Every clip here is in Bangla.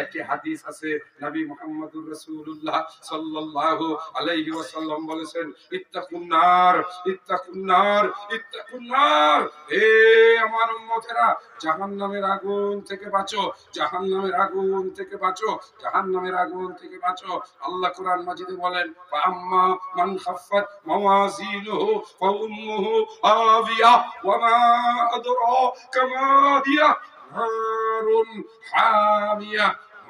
একটি হাদিস আছে, নবী মুহাম্মদুর রাসূলুল্লাহ সাল্লাল্লাহু আলাইহি ওয়াসাল্লাম বলেছেন, ইত্তাকুন নার ইত্তাকুন নার ইত্তাকুন নার, হে আমার উম্মতেরা, জাহান্নামের আগুন থেকে বাঁচো, জাহান্নামের আগুন থেকে বাঁচো, জাহান্নামের আগুন থেকে বাঁচো। আল্লাহ কোরআন মাজিদে বলেন আম্মা মান খাফফাত মাওয়াজিনুহু ফাউম্মুহু আবিয়া ওয়া মা আদরাকা মা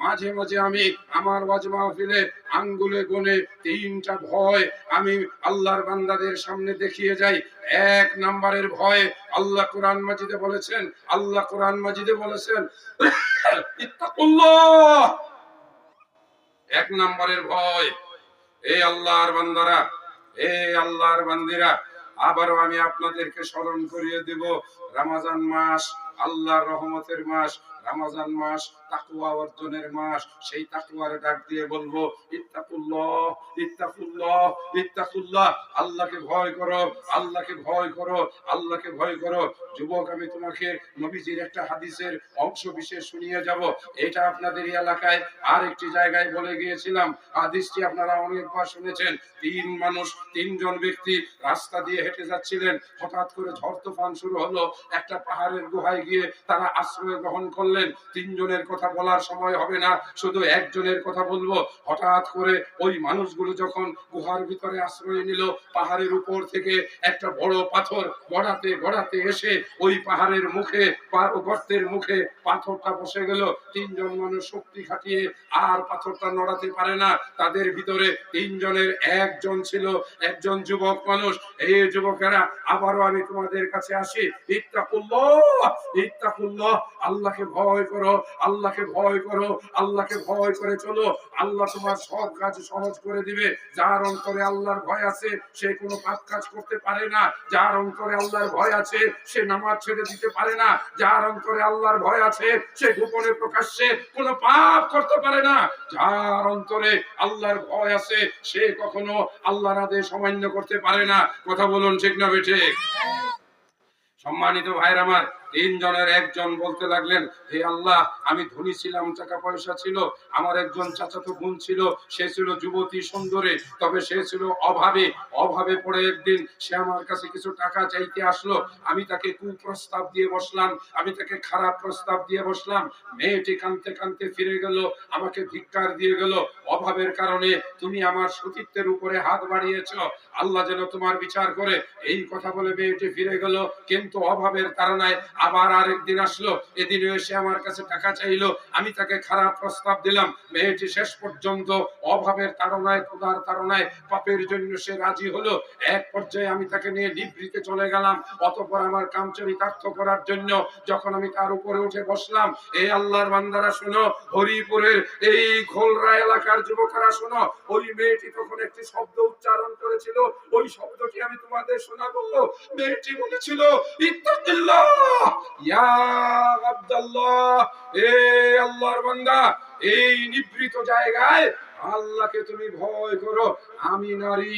মাঝে মাঝে আমি আমার ওয়াজ মাহফিলে আঙ্গুলে গুনে তিনটা ভয় আমি আল্লাহর বান্দাদের সামনে দেখিয়ে যাই। এক নাম্বারের ভয় আল্লাহ কোরআন মাজিদে বলেছেন, আল্লাহ কোরআন মাজিদে বলেছেন এক নম্বরের ভয় এই আল্লাহর বান্দারা এই আল্লাহর বান্দিরা, আবারও আমি আপনাদেরকে স্মরণ করিয়ে দেব, রমাজান মাস আল্লাহর রহমতের মাস। রমাজান মাস তাকুয়া অর্জনের মাস, সেই তাকুয়ার ডাক দিয়ে বলব, ইত্তাকুল্লাহ ইত্তাকুল্লাহ ইত্তাকুল্লাহ। আল্লাহকে ভয় করো, আল্লাহকে ভয় করো, আল্লাহকে ভয় করো। যুবক, আমি তোমাকে নবীজির একটা হাদিসের অংশ বিশেষ শুনিয়ে যাব। এটা আপনাদের এলাকায় আর একটি জায়গায় বলে গিয়েছিলাম। হাদিসটি আপনারা অনেকবার শুনেছেন। তিন মানুষ, তিনজন ব্যক্তি রাস্তা দিয়ে হেঁটে যাচ্ছিলেন। হঠাৎ করে ঝড় তুফান শুরু হলো। একটা পাহাড়ের গুহায় গিয়ে তারা আশ্রয় গ্রহণ করলেন। তিনজনের কথা বলার সময় হবে না, শুধু একজনের কথা বলব। হঠাৎ করে ওই মানুষগুলো যখন গুহার ভিতরে আশ্রয় নিল, পাহাড়ের উপর থেকে একটা বড় পাথর গড়াতে গড়াতে এসে ওই পাহাড়ের মুখে গর্তের মুখে পাথরটা বসে গেল। তিনজন মানুষ শক্তি খাটিয়ে আর পাথরটা নড়াতে পারে না। তাদের ভিতরে তিনজনের একজন ছিল, একজন যুবক মানুষ। এই যুবকেরা, আবারও আমি তোমাদের কাছে আসি। ইত্তাকুল্লাহ ইত্তাকুল্লাহ, আল্লাহকে ভয় করো, আল্লাহকে ভয় করো, আল্লাহকে ভয় করে চলো। আল্লাহ তোমার সব কাজ সহজ করে দিবে। যার অন্তরে আল্লাহর ভয় আছে, সে কোনো পাপ কাজ করতে পারে না। যার অন্তরে আল্লাহর ভয় আছে, সে নামাজ ছেড়ে দিতে পারে না। যার অন্তরে আল্লাহর ভয় আছে, সে গোপনে প্রকাশ্যে কোনো পাপ করতে পারে না। যার অন্তরে আল্লাহর ভয় আছে, সে কখনো আল্লাহর আদেশ অমান্য করতে পারে না। কথা বলুন ঠিক না বেঠে? সম্মানিত ভাইর আমার তিনজনের একজন বলতে লাগলেন, হে আল্লাহ, আমি ধনী ছিলাম টাকা পয়সা ছিল, আমার একজন চাচাতো বোন ছিল, সে ছিল যুবতী সুন্দরী, তবে সে ছিল অভাবে অভাবে পড়ে একদিন সে আমার কাছে কিছু টাকা চাইতে আসলো, আমি তাকে কুপ্রস্তাব দিয়ে বসলাম, আমি তাকে খারাপ প্রস্তাব দিয়ে বসলাম, মেয়েটি কানতে কানতে ফিরে গেল, আমাকে ধিক্কার দিয়ে গেল, অভাবের কারণে তুমি আমার সতীত্বের উপরে হাত বাড়িয়েছ, আল্লাহ যেন তোমার বিচার করে, এই কথা বলে মেয়েটি ফিরে গেল, কিন্তু অভাবের কারণে আবার আরেকদিন আসলো এদিন এসে আমার কাছে টাকা চাইলো, আমি তাকে খারাপ প্রস্তাব দিলাম। মেয়েটি শেষ পর্যন্ত অভাবের তাড়নায়, ক্ষুধার তাড়নায় পাপের জন্য সে রাজি হলো। এক পর্যায়ে আমি তাকে নিয়ে নিভৃতে চলে গেলাম, অতপর আমার কাম চরিতার্থ করার জন্য যখন আমি তার উপরে উঠে বসলাম এই আল্লাহর বান্দারা, শোনো, হরিপুরের এই খোলরা এলাকার যুবকরা, শোনো, ওই মেয়েটি তখন একটি শব্দ উচ্চারণ করেছিল, ওই শব্দটি আমি তোমাদের শোনাবো। মেয়েটি বলেছিল, ইত্তাকিল্লাহ! এ আল্লাহর বান্দা এই নিবৃত জায়গায় আল্লাহকে তুমি ভয় করো। আমি নারী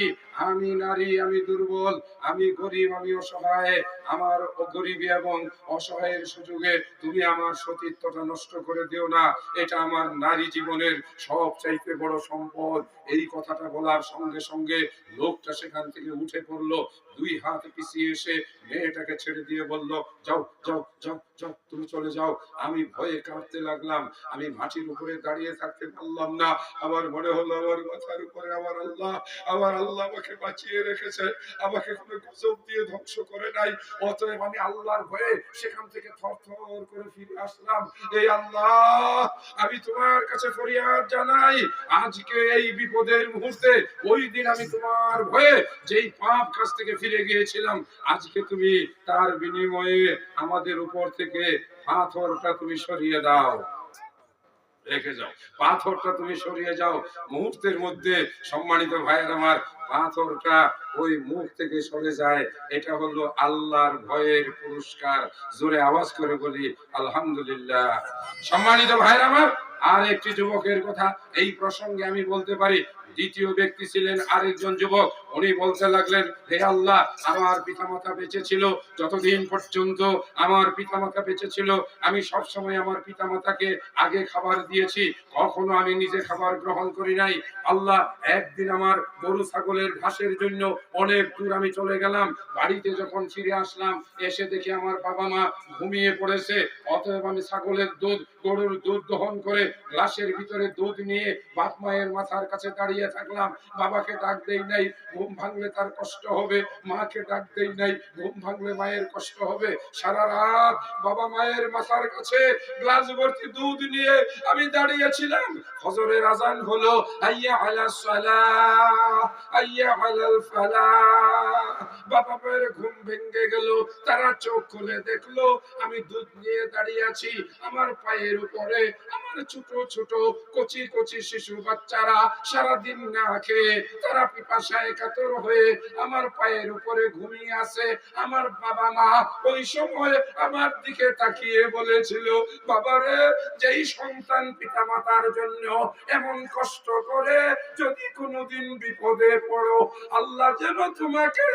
আমি নারী, আমি দুর্বল, আমি গরিব, আমি অসহায়। আমার গরিবী এবং অসহায়ের সুযোগে তুমি আমার সতীত্বটা নষ্ট করে দিও না। এটা আমার নারী জীবনের সব চাইতে বড় সম্পদ। এই কথাটা বলার সঙ্গে সঙ্গে লোকটা সেখান থেকে উঠে পড়ল, দুই হাত পিছিয়ে এসে মেয়েটাকে ছেড়ে দিয়ে বলল, যাও যাও যাও যাও, তুমি চলে যাও। আমি ভয়ে কাঁপতে লাগলাম। আমি মাটির উপরে দাঁড়িয়ে থাকতে পারলাম না। আমার মনে হলো আমার মাথার উপরে আমার আল্লাহ আমার আল্লাহ আমাকে বাঁচিয়ে রেখেছে আমাকে কোনো গজব দিয়ে ধ্বংস করে নাই। অতএব আমি আল্লাহর সেখান থেকে থর থর করে ফিরে আসলাম। এই আল্লাহ, আমি তোমার কাছে ফরিয়াদ জানাই, আজকে এই বিপদের মুহূর্তে, ওই দিন আমি তোমার ভয়ে যেই পাপ কাছ থেকে ফিরে গিয়েছিলাম, আজকে তুমি তার বিনিময়ে আমাদের উপর থেকে পাথরটা তুমি সরিয়ে দাও। রেখে যাও। পাথরটা তুমি সরিয়ে যাও। মুহূর্তের মধ্যে, সম্মানিত ভাইয়ের আমার, পাথরটা ওই মুখ থেকে সরে যায়। এটা হলো আল্লাহর ভয়ের পুরস্কার। জোরে আওয়াজ করে বলি, আলহামদুলিল্লাহ। সম্মানিত ভাইয়ের আমার আর একটি যুবকের কথা, এই প্রসঙ্গে আমি বলতে পারি দ্বিতীয় ব্যক্তি ছিলেন আরেকজন যুবক। উনি বলতে লাগলেন, হে আল্লাহ, আমার পিতামাতা বেঁচে ছিল, যতদিন পর্যন্ত আমার পিতামাতা বেঁচে ছিল, আমি সব সময় আমার পিতামাতাকে আগে খাবার দিয়েছি। কখনো আমি নিজে খাবার গ্রহণ করি নাই। আল্লাহ, একদিন আমার গরু ছাগলের ঘাসের জন্য অনেক দূর আমি চলে গেলাম। বাড়িতে যখন ফিরে আসলাম, এসে দেখি আমার বাবা মা ঘুমিয়ে পড়েছে। অতএব আমি ছাগলের দুধ, গরুর দুধ দহন করে গ্লাসের ভিতরে দুধ নিয়ে বাপ মায়ের মাথার কাছে দাঁড়িয়ে থাকলাম। বাবাকে ডাক দেই নাই, ঘুম ভাঙলে তার কষ্ট হবে, মাকে ডাক দেই নাই, ঘুম ভাঙলে মায়ের কষ্ট হবে। সারা রাত বাবা মায়ের মাথার কাছে গ্লাস ভর্তি দুধ নিয়ে আমি দাঁড়িয়েছিলাম। ফজরের আজান হলো, আইয়া আলা সালাহ আইয়া আলাল ফালাহ বাবা মায়ের ঘুম ভেঙে গেল, তারা চোখ খুলে দেখল, আমি দুধ নিয়ে দাঁড়িয়ে আছি, আমার পায়ের উপরে, আমার ছোট ছোট কচি কচি শিশু বাচ্চারা না খেয়ে তারা পিপাসায় হয়ে আমার পায়ের উপরে ঘুমিয়ে আছে। আমার বাবা মা ওই সময় আমার দিকে তাকিয়ে বলেছিল বাবারে যেই সন্তান পিতা মাতার জন্য এমন কষ্ট করে যদি কোনোদিন বিপদে পড়ো, আল্লাহ যেন তোমাকে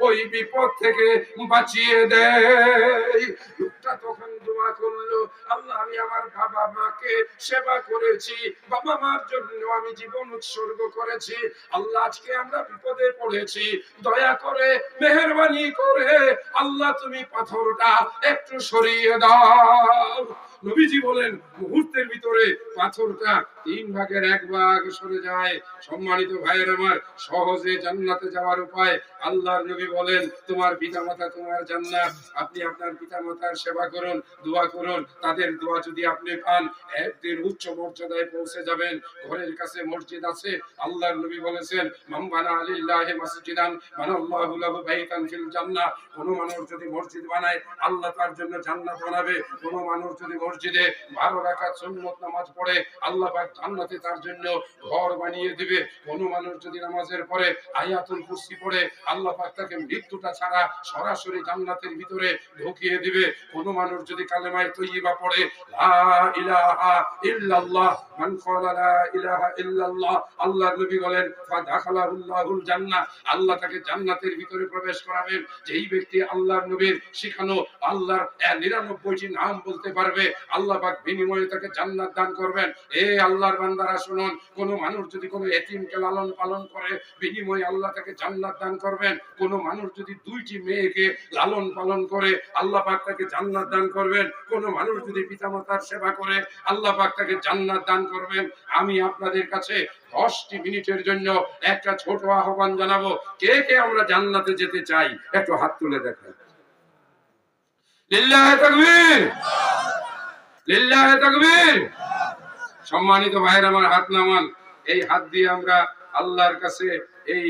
ওই বিপদ থেকে বাঁচিয়ে দেয়। লোকটা তখন দোয়া করল, আল্লাহ, আমি আমার বাবা মাকে সেবা করেছি। বাবা মার জন্য আমি জীবন উৎসর্গ করেছি। আল্লাহ আজকে আমরা বিপদে পড়েছি। দয়া করে, মেহরবানি করে আল্লাহ তুমি পাথরটা একটু সরিয়ে দাও। নবীজি বলেন, মুহূর্তের ভিতরে পাথরটা তিন ভাগের এক ভাগ সরে যায়। সম্মানিত ভাইয়ের আমার, সহজে জান্নাতে যাওয়ার উপায় আল্লাহর নবী বলেন, তোমার পিতামাতা তোমার জান্নাত। আপনি আপনার পিতামাতার সেবা করুন, দোয়া করুন। তাদের দোয়া যদি আপনি পান, একদিন উচ্চ মর্যাদায় পৌঁছে যাবেন। ঘরের কাছে মসজিদ আছে। আল্লাহর নবী বলেছেন, মাম্বানা আলিল্লাহি মাসজিদান মানাল্লাহু লাহু বাইতান ফিল জান্নাহ। কোন মানুষ যদি মসজিদ বানায়, আল্লাহ তার জন্য জান্নাত বানাবে। কোন মানুষ যদি মসজিদে ভালো রাখাত সুন্নত নামাজ পড়ে আল্লাহ পাক জান্নাতে তার জন্য ঘর বানিয়ে দিবে। কোন মানুষ যদি নামাজের পরে আয়াতুল কুরসি পড়ে, আল্লাহ পাক তাকে মৃত্যুটা ছাড়া সরাসরি জান্নাতের ভিতরে ঢুকিয়ে দিবে। কোন মানুষ যদি কালেমায়ে তৈয়বা পড়ে, লা ইলাহা ইল্লাল্লাহ, মান ক্বালা লা ইলাহা ইল্লাল্লাহ আল্লাহর নবী বলেন জান্নাহ। আল্লাহ তাকে জান্নাতের ভিতরে প্রবেশ করাবেন। যেই ব্যক্তি আল্লাহর নবীর শিখানো, আল্লাহর নিরানব্বইটি নাম বলতে পারবে আল্লাহ পাক বিনিময়ে তাকে জান্নাত দান করবেন। এ আল্লাহর বান্দারা শুনুন, কোন মানুষ যদি কোনো এতিমকে লালন পালন করে, বিনিময়ে আল্লাহ তাকে জান্নাত দান করবেন। কোন মানুষ যদি দুইটি মেয়েকে লালন পালন করে, আল্লাহ পাক তাকে জান্নাত দান করবেন। কোন মানুষ যদি পিতামাতার সেবা করে, আল্লাহ পাক তাকে জান্নাত দান করবেন। আমি আপনাদের কাছে দশটি মিনিটের জন্য একটা ছোট আহ্বান জানাব। কে কে আমরা জান্নাতে যেতে চাই? একটু হাত তুলে দেখেন লিল্লাহে তাকবীর। সম্মানিত ভাইয়ের আমার হাত নামান এই হাত দিয়ে আমরা আল্লাহর কাছে এই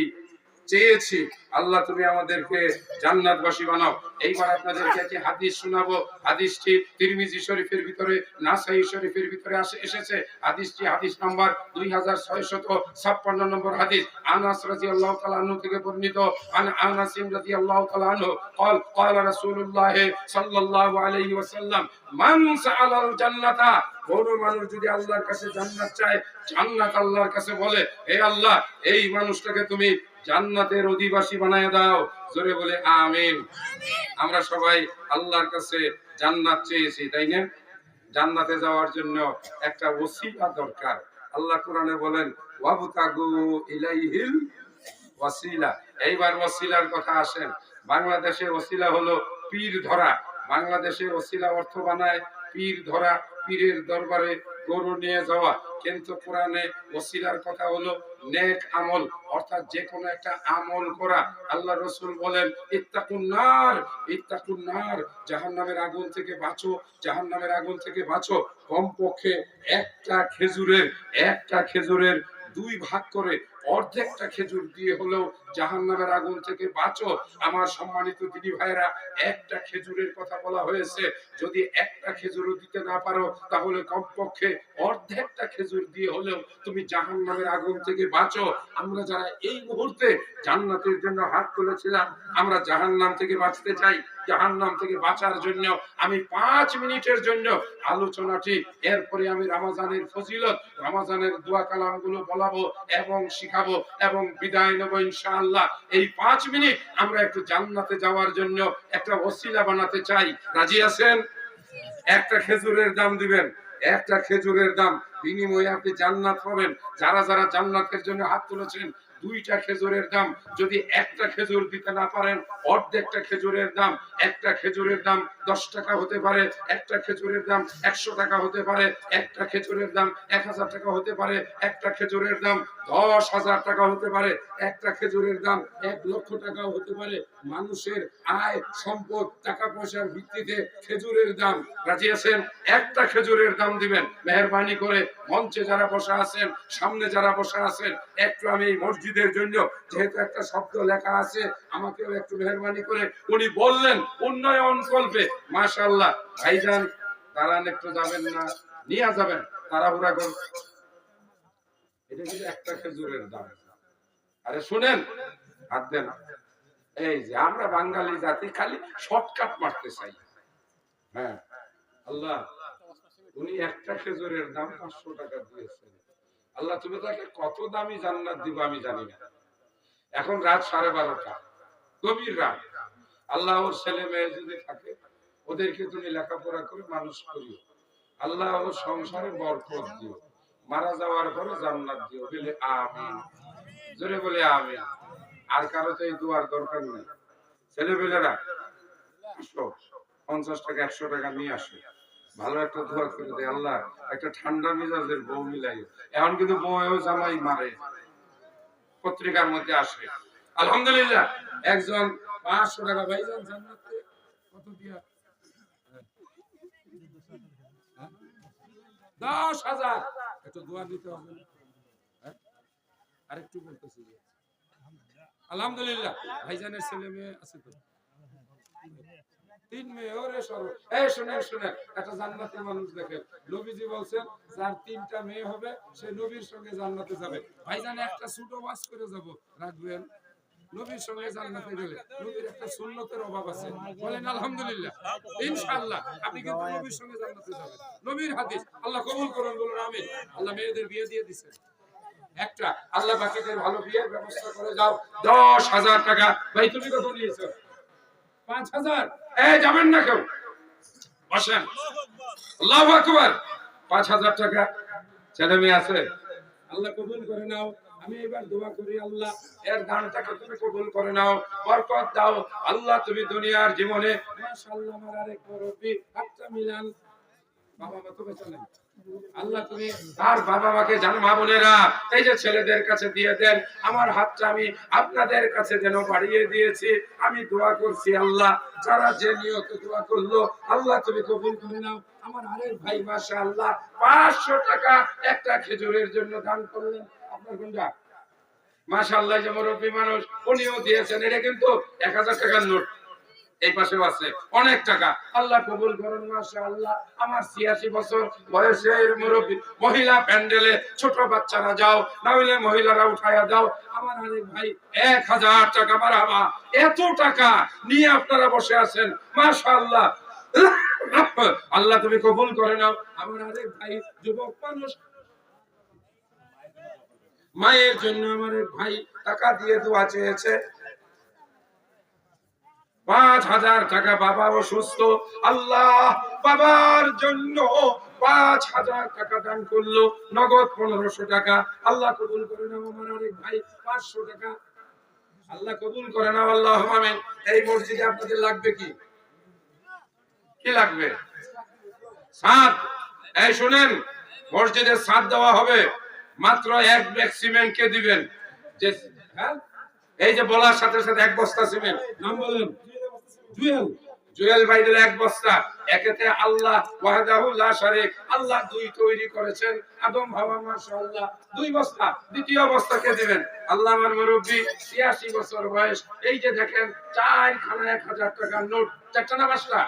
চেয়েছি, আল্লাহ তুমি আমাদেরকে জান্নাতবাসী বানাও। এইবার আপনাদেরকে একটি হাদিস শোনাবো। হাদিসটি তিরমিজি শরীফের ভিতরে, নাসাই শরীফের ভিতরে আসে এসেছে। হাদিসটি হাদিস নাম্বার দুই হাজার ছয়শত ছাপ্পান্ন নম্বর হাদিস। আনাস রাজি আল্লাহ তালাহু থেকে বর্ণিত। আন আনাসিম রাজি আল্লাহ তালাহু কল কল রাসূলুল্লাহ সাল্লাল্লাহু আলাইহি ওয়াসাল্লাম, মান সাআলাল জান্নাতা? কোনো মানুষ যদি আল্লাহর কাছে জান্নাত চায়, জান্নাত আল্লাহর কাছে বলে, হে আল্লাহ, এই মানুষটাকে তুমি জান্নাতের অধিবাসী বানায় দাও। জোরে বলে, আমিন। আমরা সবাই আল্লাহর কাছে জান্নাত চেয়েছি, তাই না? জান্নাতে যাওয়ার জন্য একটা ওসিলা দরকার। আল্লাহ কোরআনে বলেন, ওয়াবতাগু ইলাইহিল ওয়াসিলা। এইবার ওসিলার কথা আসেন। বাংলাদেশে ওসিলা হলো পীর ধরা। বাংলাদেশে ওসিলা অর্থ বানায় পীর ধরা, পীরের দরবারে গরু নিয়ে যাওয়া। কিন্তু কোরআনে ওসিলার কথা হলো, নেক আমল, অর্থাৎ যে কোনো একটা আমল করা। আল্লাহ রসুল বলেন ইত্তাকুন্নার ইত্তাকুন্নার জাহান নামের আগুন থেকে বাঁচো জাহান নামের আগুন থেকে বাঁচো। কমপক্ষে একটা খেজুরের একটা খেজুরের দুই ভাগ করে অর্ধেকটা খেজুর দিয়ে হলেও জাহান্নামের আগুন থেকে বাঁচো। আমার সম্মানিত দিদি ভাইরা একটা খেজুরের কথা বলা হয়েছে, যদি একটা খেজুরও দিতে না পারো, তাহলে কমপক্ষে অর্ধেকটা খেজুর দিয়ে হলেও তুমি জাহান্নামের আগুন থেকে বাঁচো। আমরা যারা এই মুহূর্তে জান্নাতের জন্য হাত তুলেছিলাম, আমরা জাহান্নাম থেকে বাঁচতে চাই। জাহান্নাম থেকে বাঁচার জন্য আমি পাঁচ মিনিটের জন্য আলোচনাটি, এরপরে আমি রামাজানের ফজিলত, রামাজানের দোয়া কালামগুলো বলাবো এবং শিখা খাব এবং বিদায় নেব ইনশাআল্লাহ। এই পাঁচ মিনিট আমরা একটু জান্নাতে যাওয়ার জন্য একটা ওসিলা বানাতে চাই। রাজি আছেন? একটা খেজুরের দাম দিবেন। একটা খেজুরের দাম। বিনিময়ে আপনি জান্নাত পাবেন। যারা যারা জান্নাতের জন্য হাত তুলেছেন দুইটা খেজুরের দাম। যদি একটা খেজুর দিতে না পারেন, অর্ধেকটা খেজুরের দাম, একটা খেজুরের দাম দশ টাকা হতে পারে, একটা খেজুরের দাম একশো টাকা হতে পারে, একটা খেজুরের দাম এক হাজার টাকা হতে পারে, একটা খেজুরের দাম দশ হাজার টাকা হতে পারে, একটা খেজুরের দাম এক লক্ষ টাকাও হতে পারে। মানুষের আয়, সম্পদ, টাকা পয়সার ভিত্তিতে খেজুরের দাম। রাজি আছেন? একটা খেজুরের দাম দিবেন। মেহরবানি করে মঞ্চে যারা বসা আছেন, সামনে যারা বসা আছেন, একটু আমি এই মসজিদের জন্য যেহেতু একটা শব্দ লেখা আছে, আমাকেও একটু মেহরবানি করে উনি বললেন উন্নয়ন করবে মাশাল্লাহ ভাইজান, দাঁড়ান একটু, যাবেন না, নিয়ে যাবেন, তাড়াহুড়া কর। এটা কিন্তু একটা খেজুরের দাম। আরে শুনেন, হাত দেন। এই যে আমরা বাঙালি জাতি, খালি শর্টকাট মারতে চাই। হ্যাঁ আল্লাহ, উনি একটা খেজুরের দাম পাঁচশো টাকা দিয়েছেন। আল্লাহ, তুমি তাকে কত দামি জান্নাত দিব আমি জানি না। এখন রাত সাড়ে বারোটা, গভীর রাত। আল্লাহ ওর ছেলে মেয়ে যদি থাকে, ওদেরকে তুমি লেখাপড়া করে মানুষ করিও। আল্লাহ ওর সংসারে বরকত দিও। মারা যাওয়ার পরে জান্নাত দিও। বলে আমিন। জোরে বলে আমিন। আর কারও তো এই দুয়ার দরকার নেই। ছেলেপেলেরা, আসো, পঞ্চাশ টাকা, একশো টাকা নিয়ে আসো। ভালো একটা দোয়া করে দে আল্লাহ, একটা ঠান্ডা মেজাজের বউ মিলাই। এখন কিন্তু বউও জামাই মারে। পত্রিকার মধ্যে আসে। আলহামদুলিল্লাহ, একজন পাঁচশো টাকা ভাইজান জান্নাতে। কত দিয়া? হ্যাঁ? দশ হাজার। একটু দোয়া দিতে হবে। হ্যাঁ? আরেকটু বলতেছি। আলহামদুলিল্লাহ, ভাইজানের ছেলে মেয়ে আছে তো? তিন এই একটা জান্নাতি মানুষ দেখেন। নবীজি বলছেন, যার তিনটা মেয়ে হবে, সে নবীর সঙ্গে জান্নাতে যাবে। একটা ছোট করে যাব, রাখবেন? নবীর সঙ্গে জান্নাতে গেলে। নবীর একটা সুন্নতের অভাব আছে। বলেন, আলহামদুলিল্লাহ, ইনশাআল্লাহ, আপনি কিন্তু নবীর সঙ্গে জান্নাতে যাবেন। নবীর হাদিস, আল্লাহ কবুল করুন, বলুন, আমিন। আল্লাহ মেয়েদের বিয়ে দিয়ে দিয়েছেন একটা, আল্লাহ বাকিদের ভালো বিয়ের ব্যবস্থা করে যাও দশ হাজার টাকা, ভাই, তুমি কত নিয়েছো? পাঁচ হাজার। এই, যাবেন না কেউ। পাঁচ হাজার টাকা। ছেলে মেয়ে আছে। আল্লাহ কবুল করে নাও। আমি এবার দোয়া করি, আল্লাহ, এর দানটাকে তুমি কবুল করে নাও। বরকত দাও। আল্লাহ, তুমি দুনিয়ার জীবনে, মাশাআল্লাহ মিলান। বাবা মা তো বেঁচে নেই। আল্লাহ তুমি বাবা মাকে জান, মা বোনেরা, এই যে ছেলেদের কাছে দিয়ে দেন, আমার হাতটা আমি আপনাদের কাছে যেন বাড়িয়ে দিয়েছি। আমি দোয়া করছি আল্লাহ, যারা যে নিয়ত দোয়া করল, আল্লাহ তুমি কবুল করে নাও। আমার আরেক ভাই মাসা আল্লাহ পাঁচশো টাকা একটা খেজুরের জন্য দান করলেন। আপনার কোনটা? মাশাআল্লাহ, যে মুরব্বী মানুষ, উনিও দিয়েছেন, এটা কিন্তু এক হাজার টাকার নোট। এই পাশেও আছে। অনেক টাকা। আল্লাহ কবুল করুন, মাশাআল্লাহ। আমার ছিয়াশি বছর বয়সের মুরব্বী, মহিলা প্যান্ডেলে ছোট বাচ্চারা যাও, না হইলে মহিলারা উঠাইয়া দাও। আমার আরেক ভাই, এক হাজার টাকা বাড়াবা এত টাকা নিয়ে আপনারা বসে আছেন, মাশাআল্লাহ। আল্লাহ তুমি কবুল করে নাও। আমার আরেক ভাই, যুবক মানুষ। মায়ের জন্য আমার ভাই টাকা দিয়ে দোয়া চেয়েছে। পাঁচ হাজার টাকা বাবা অসুস্থ আল্লাহ বাবার জন্য পাঁচ হাজার টাকা দান করল। নগদ পনেরোশো টাকা। আল্লাহ কবুল করে নাও আমার আরেক ভাই, পাঁচশো টাকা। আল্লাহ কবুল করে নাও, আল্লাহ আমিন। এই মসজিদে আপনাদের লাগবে কি? কি লাগবে? সাদ। এই শুনেন, মসজিদে সাদ দেওয়া হবে। মাত্র এক ব্যাগ সিমেন্ট কে দিবেন। যে হ্যাঁ? এই যে বলার সাথে সাথে এক বস্তা সিমেন্ট। নাম বলেন। জুয়েল। জুয়েল ভাই দিলে এক বস্তা। একেতে আল্লাহ ওয়াহদাহু লা শারিক। আল্লাহ দুই তৈরি করেছেন। আদম, হাওয়া, মাশাআল্লাহ। দুই বস্তা। দ্বিতীয় বস্তা কে দিবেন? আল্লাহ আমার মুরব্বি 86 বছর বয়স। এই যে দেখেন চার খানা 1000 টাকার নোট। চারটা না পাঁচটা?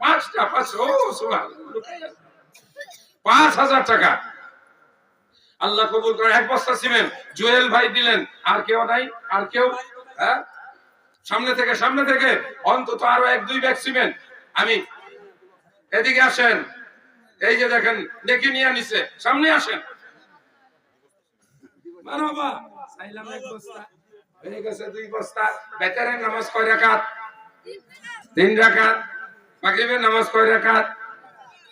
পাঁচটা, পাঁচ। ও, সুবহানাল্লাহ। পাঁচ হাজার টাকা। আল্লাহ কবুল করে এক বস্তা সিমেন্ট। জুয়েল ভাই দিলেন। আর কেউ নাই? আর কেউ? হ্যাঁ? সামনে থেকে সামনে থেকে। অন্তত আরও এক দুই ব্যাগ সিমেন্ট। আমি এদিকে আসেন। এই যে দেখেন ডেকে নিয়ে নিছে সামনে আসেন। মারহাবা। চাইলাম এক বস্তা। হয়ে গেছে দুই বস্তা। বেচারের নামাজ কয় রাকাত? তিন রাকাত। মাগরিবের নামাজ কয় রাকাত?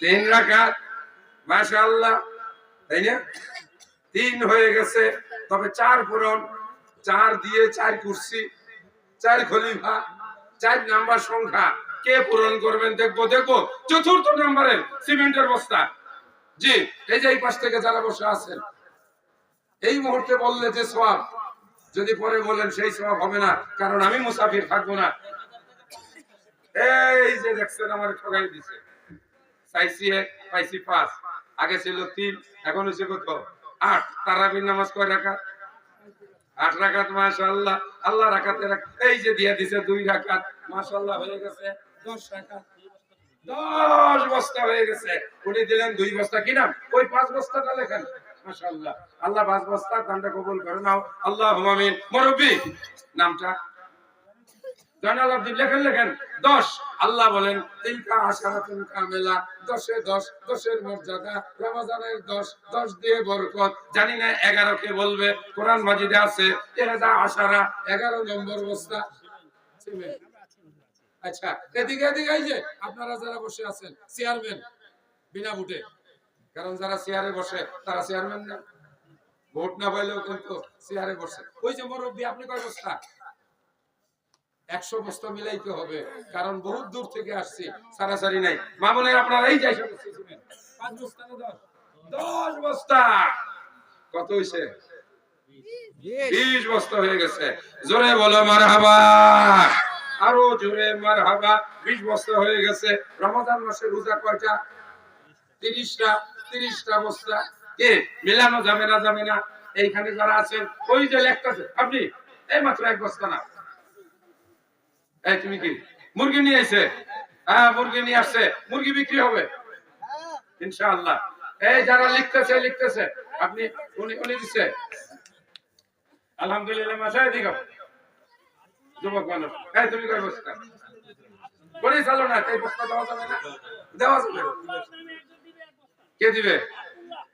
তিন রাকাত। মাশাআল্লাহ। তাই না? তিন হয়ে গেছে। তবে চার পূরণ, চার দিয়ে চার কুর্সি, চার খলিফা, চার নাম্বার সংখ্যা। কে পূরণ করবেন দেখব দেখব। চতুর্থ নম্বরে সিমেন্টের বস্তা। জি, এই যে এই পাশ থেকে যারা বসে আছেন, এই মুহূর্তে বললে যে সব যদি পরে বলেন সেই সব হবে না, কারণ আমি মুসাফির থাকব না। এই যে দেখছেন আমার ঠগাই দিছে। চাইছি এক, পাইছি পাঁচ। আগে ছিল তিন, এখন হচ্ছে কত? আল্লাহ হয়ে গেছে দশ বস্তা হয়ে গেছে। দিলেন দুই বস্তা। ওই পাঁচ বস্তাটা আল্লাহ পাঁচ বস্তা দানটা কবুল করে নাও। আল্লাহ আমিন। নামটা? জয়নাল লেখেন লেখেন, দশ। আল্লাহ বলেন আশারাতুন কামেলা দশে দশ, দশের মর্যাদা দশ দশ দিয়ে বরকত। জানি না এগারো কে বলবে, কোরআন মাজিদে আছে এগারো নম্বর বস্তা। আচ্ছা এদিকে এদিকে, এই যে, আপনারা যারা বসে আছেন, চেয়ারম্যান, বিনা ভোটে। কারণ যারা চেয়ারে বসে, তারা চেয়ারম্যান না। ভোট না পাইলেও কিন্তু চেয়ারে বসে। ওই যে মুরব্বী, আপনি কয় বস্তা? একশো বস্তা মিলাইতে হবে কারণ বহুত দূর থেকে আসছি সারাসারি নাই। মামুনের আপনারা এই যাই দশ? দশ বস্তা। কত হয়েছে বিশ। বস্তা হয়ে গেছে। জোরে বলো মার আরও জোরে মার হাবা বিশ বস্তা হয়ে গেছে। রমজান মাসে রোজা কয়টা? তিরিশটা। তিরিশটা বস্তা। কে? মিলানো যাবে না যাবে না। এইখানে যারা আছেন ওই যে লেখতেছে। আপনি? এই মাত্র এক বস্তা না। তুমি কি? মুরগি নিয়ে হ্যাঁ মুরগি নিয়ে আসছে। মুরগি বিক্রি হবে। ইনশাআল্লাহ। এই যারা লিখতেছে লিখতেছে। আপনি, উনি উনি আলহামদুলিল্লাহ, মাসায় যুবক মানুষ। এই, তুমি কই করে চালো না তাই বস্তা দেওয়া যাবে না? দেওয়া যাবে কে দিবে?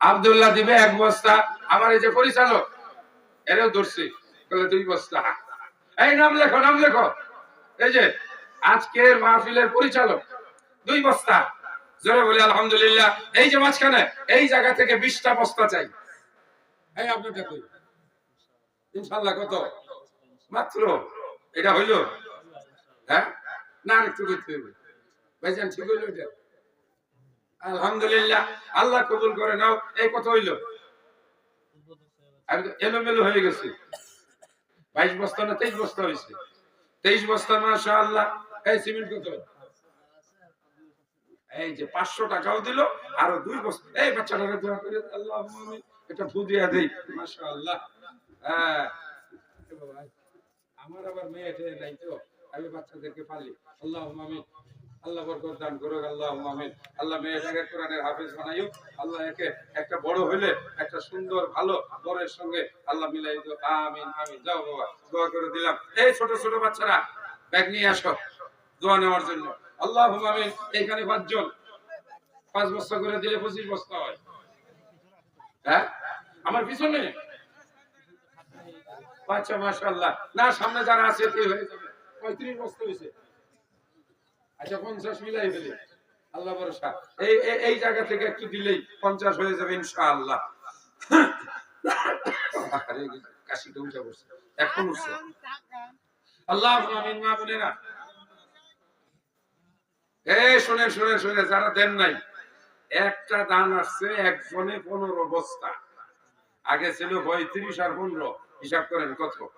আব্দুল্লাহ দিবে এক বস্তা। আমার এই যে পরিচালক এরও ধরছি। দুই বস্তা। এই, নাম লেখো নাম লেখো। এই যে, আজকের মাহফিলের পরিচালক, দুই বস্তা। জোরে বলি, আলহামদুলিল্লাহ। এই যে মাঝখানে, এই জায়গা থেকে বিশটা বস্তা চাই। এই ইনশাল্লাহ কত? মাত্র? এটা হইল? হ্যাঁ? না একটু করতে হবে। ঠিক হইল এটা? আলহামদুলিল্লাহ। আল্লাহ কবুল করে নাও। এই কত হইল? এলোমেলো হয়ে গেছে। বাইশ বস্তা না তেইশ বস্তা হয়েছে তেইশ বস্তা মাসা আল্লাহ এই সিমেন্ট কত? এই যে পাঁচশো টাকাও দিল, আরও দুই বস্তা। এই বাচ্চাটাকে দোয়া করে আল্লাহ এটা ফু দিয়া দেই মাসা আল্লাহ হ্যাঁ। আমার আবার মেয়ে নাই তো, আমি বাচ্চাদেরকে পালি। আল্লাহ আমি আল্লাহ বরকত দান করুক আল্লাহ আমিন। আল্লাহ মেয়েটাকে কোরআনের হাফেজ বানাইও আল্লাহ একে একটা বড় হইলে একটা সুন্দর, ভালো বরের সঙ্গে আল্লাহ মিলাই দিও আমিন আমিন। যাও বাবা, দোয়া করে দিলাম। এই ছোট ছোট বাচ্চারা, ব্যাগ নিয়ে আসো। দোয়া নেওয়ার জন্য। আল্লাহ আমিন। এইখানে পাঁচজন। পাঁচ বস্তা করে দিলে পঁচিশ বস্তা হয়। হ্যাঁ? আমার পিছনে? আচ্ছা মাশাআল্লাহ। না, সামনে যারা আছে হয়ে যাবে? পঁয়ত্রিশ বস্তা হয়েছে। আচ্ছা পঞ্চাশ মিলাই আল্লাহ ভরসা। এই এই- জায়গা থেকে একটু দিলেই পঞ্চাশ হয়ে যাবে কাশিটা উঠে এখন উঠছে। আল্লাহ আমিন, মা এই যারা দেন নাই। একটা দান আসছে, একজনে পনেরো বস্তা। আগে ছিল পঁয়ত্রিশ আর পনেরো। হিসাব করেন কত?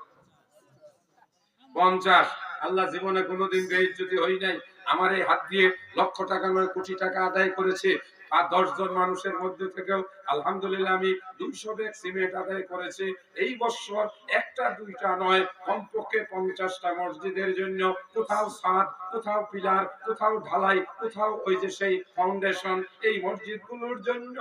পঞ্চাশ। আল্লাহ জীবনে কোনোদিন যদি হই নাই। আমার এই হাত দিয়ে লক্ষ টাকা নয় কোটি টাকা আদায় করেছে। আর মানুষের মধ্যে থেকেও, আলহামদুলিল্লাহ আমি দুইশো ব্যাগ সিমেন্ট আদায় করেছি। এই বছর একটা, দুইটা নয়, কমপক্ষে পঞ্চাশটা মসজিদের জন্য। কোথাও ছাদ, কোথাও পিলার, কোথাও ঢালাই, কোথাও ওই যে সেই ফাউন্ডেশন এই মসজিদগুলোর জন্য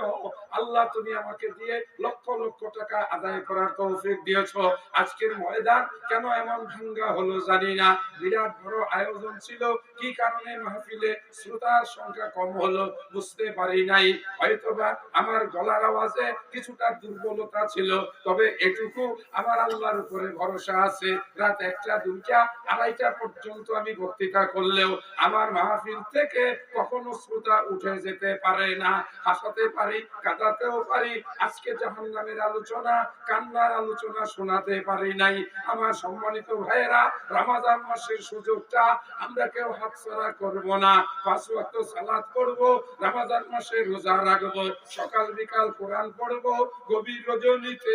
আল্লাহ তুমি আমাকে দিয়ে লক্ষ লক্ষ টাকা আদায় করার তৌফিক দিয়েছ। আজকের ময়দান কেন এমন ভাঙ্গা হলো জানি না। বিরাট বড় আয়োজন ছিল। কি কারণে মাহফিলে শ্রোতার সংখ্যা কম হলো বুঝতে পারি পারি নাই। হয়তোবা আমার গলার আওয়াজে কিছুটা দুর্বলতা ছিল, তবে এটুকু আমার আল্লাহর উপরে ভরসা আছে। রাত একটা, দুইটা, আড়াইটা পর্যন্ত আমি বক্তৃতা করলেও আমার মাহফিল থেকে কখনো শ্রোতা উঠে যেতে পারে না। হাসাতে পারি, কাঁদাতেও পারি, আজকে জাহান্নামের আলোচনা, কান্নার আলোচনা শোনাতে পারি নাই। আমার সম্মানিত ভাইয়েরা, রমাজান মাসের সুযোগটা আমরা কেউ হাতছাড়া করব না। পাঁচ ওয়াক্ত সালাত করব রমাজান মাসে রোজা রাখব, সকাল বিকাল কোরআন পড়ব, গভীর রজনীতে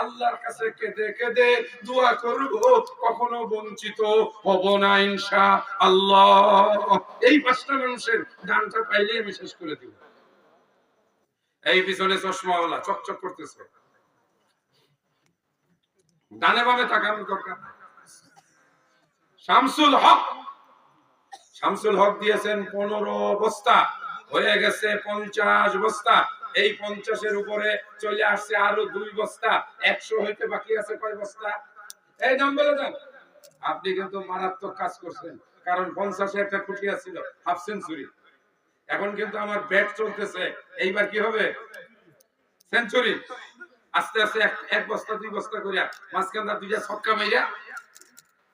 আল্লাহর কাছে কেঁদে কেঁদে দোয়া করব, কখনো বঞ্চিত হব না ইনশা আল্লাহ এই পাঁচটা মানুষের গানটা পাইলে আমি শেষ করে দিব। এই পিছনে চশমাওয়ালা চকচক করতেছে। ডানে বামে তাকানোর দরকার শামসুল হক শামসুল হক দিয়েছেন পনেরো বস্তা। হয়ে গেছে পঞ্চাশ বস্তা। এই পঞ্চাশের উপরে চলে আসছে আরও দুই বস্তা। একশো হইতে বাকি আছে কয় বস্তা? এই নাম বলে দেন আপনি কিন্তু মারাত্মক কাজ করছেন, কারণ পঞ্চাশে একটা খুঁটিয়া ছিল হাফ সেঞ্চুরি। এখন কিন্তু আমার ব্যাট চলতেছে। এইবার কি হবে? সেঞ্চুরি। আস্তে আস্তে এক বস্তা, দুই বস্তা করিয়া মাঝখানটা দুইটা ছক্কা মাইয়া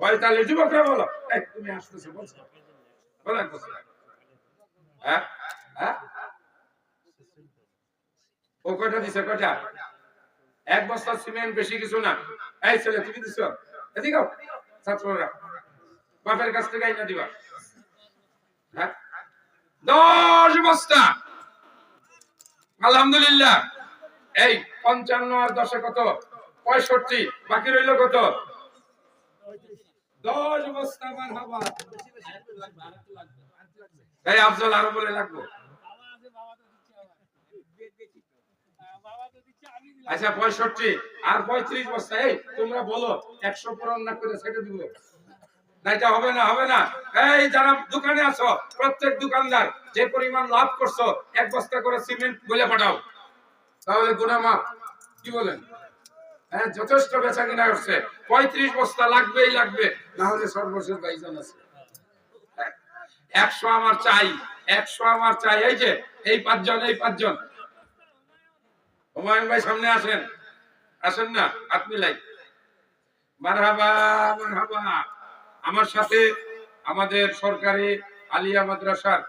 পঁয়তাল্লিশ যুবকরা বলো। তুমি বলছো। হ্যাঁ? হ্যাঁ? ও দিছে এক বস্তা সিমেন্ট বেশি কিছু না। এই ছেলে, তুমি দিছো? এদিকে ছাত্ররা। বাপের কাছ থেকে আইনা দিবা। হ্যাঁ? দশ বস্তা। আলহামদুলিল্লাহ। এই, পঞ্চান্ন আর দশে কত? পঁয়ষট্টি। বাকি রইল কত? দশ বস্তা বার হবা। এই আফজল আরও বলে লাগবো আচ্ছা পঁয়ষট্টি আর পঁয়ত্রিশ বস্তা। এই, তোমরা বলো, একশো পূরণ না করে ছেড়ে দিব। না, এটা হবে না হবে না। এই, যারা দোকানে আছো, প্রত্যেক দোকানদার, যে পরিমাণ লাভ করছ, এক বস্তা করে সিমেন্ট বলে পাঠাও। তাহলে গুনা মাপ কি বলেন? হ্যাঁ যথেষ্ট বেচা কিনা করছে। পঁয়ত্রিশ বস্তা লাগবেই লাগবে। না হলে সর্বশেষ বাইজন আছে। একশো আমার চাই, একশো আমার চাই। এই যে, এই পাঁচজন এই পাঁচজন। হুমায়ুন ভাই সামনে আসেন। আসেন না, হাত মিলাই। মারহাবা মারহাবা। আমার সাথে আমাদের সরকারি আলিয়া মাদ্রাসার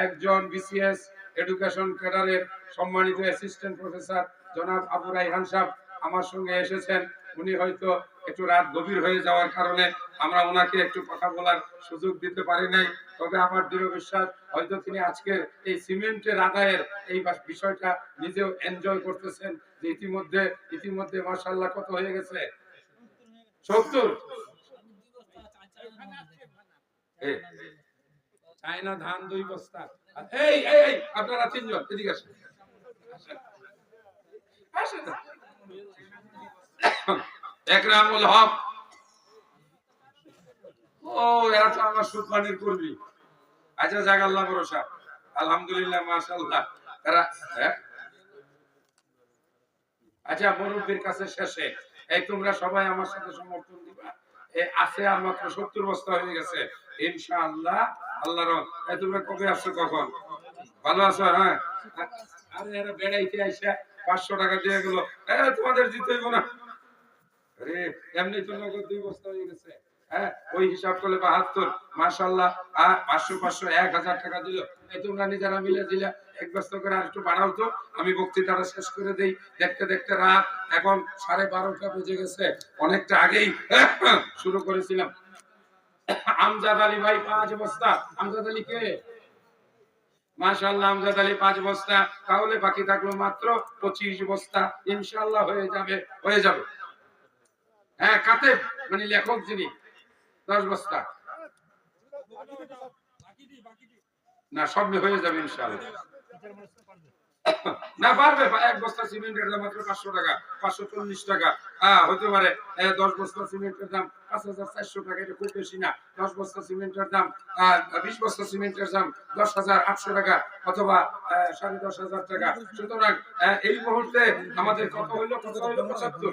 একজন বিসিএস এডুকেশন ক্যাডারের সম্মানিত অ্যাসিস্ট্যান্ট প্রফেসর জনাব আবু রাইহান সাহেব। আমার সঙ্গে এসেছেন, উনি হয়তো একটু রাত গভীর হয়ে যাওয়ার কারণে আমরা ওনাকে একটু কথা বলার সুযোগ দিতে পারি নাই তবে আমার দৃঢ় বিশ্বাস, হয়তো তিনি আজকের এই সিমেন্টের আদায়ের এই বিষয়টা নিজেও এনজয় করতেছেন যে ইতিমধ্যে ইতিমধ্যে মার্শাল্লাহ কত হয়ে গেছে সত্তর চায়না ধান দুই বস্তা এই এই, আপনারা তিনজন, এদিকে। আসেন। একরামুল হক। ও, এরা তো আমার সুদমানির কর্মী। আচ্ছা যাক, আল্লাহ ভরসা। আলহামদুলিল্লাহ, মাশাআল্লাহ। তারা হ্যাঁ? আচ্ছা মুরব্বীর কাছে শেষে, এই তোমরা সবাই আমার সাথে সমর্থন দিবা? আছে আর মাত্র সত্তর বস্তা হয়ে গেছে। ইনশাআল্লাহ, আল্লাহর তোমরা কবে আসছো কখন? ভালো আছো হ্যাঁ? আরে, এরা বেড়াইতে আইসা পাঁচশো টাকা দিয়ে গেল। তোমাদের দিতে হইব না। এমনি তো নগদ দুই বস্তা হয়ে গেছে। হ্যাঁ ওই হিসাব করলে বাহাত্তর। পাঁচশো পাঁচশো, এক হাজার টাকা দিল। তোমরা নিজেরা মিলে এক বস্তা করে আর একটু বাড়াও তো। আমি বক্তৃতাটা শেষ করে দেই। দেখতে দেখতে রাত এখন সাড়ে বারোটা বেজে গেছে। অনেকটা আগেই শুরু করেছিলাম। আমজাদ আলী ভাই, পাঁচ বস্তা। আমজাদ আলী কে? মাশাআল্লাহ, আমজাদ আলী পাঁচ বস্তা। তাহলে বাকি থাকল মাত্র পঁচিশ বস্তা। ইনশাআল্লাহ হয়ে যাবে হয়ে যাবে। হ্যাঁ কাতে মানে লেখক যিনি, দশ বস্তা। না, সব হয়ে যাবে ইনশাআল্লাহ। না, পারবে, এক বস্তা সিমেন্টের দাম মাত্র পাঁচশো টাকা, পাঁচশো চল্লিশ টাকা। হ্যাঁ হতে পারে দশ বস্তা সিমেন্টের দাম পাঁচ হাজার চারশো টাকা, এটা খুব বেশি না। দশ বস্তা সিমেন্টের দাম বিশ বস্তা সিমেন্টের দাম দশ হাজার আটশো টাকা অথবা সাড়ে দশ হাজার টাকা। সুতরাং এই মুহূর্তে আমাদের কত হইল কত? হইল পঁচাত্তর।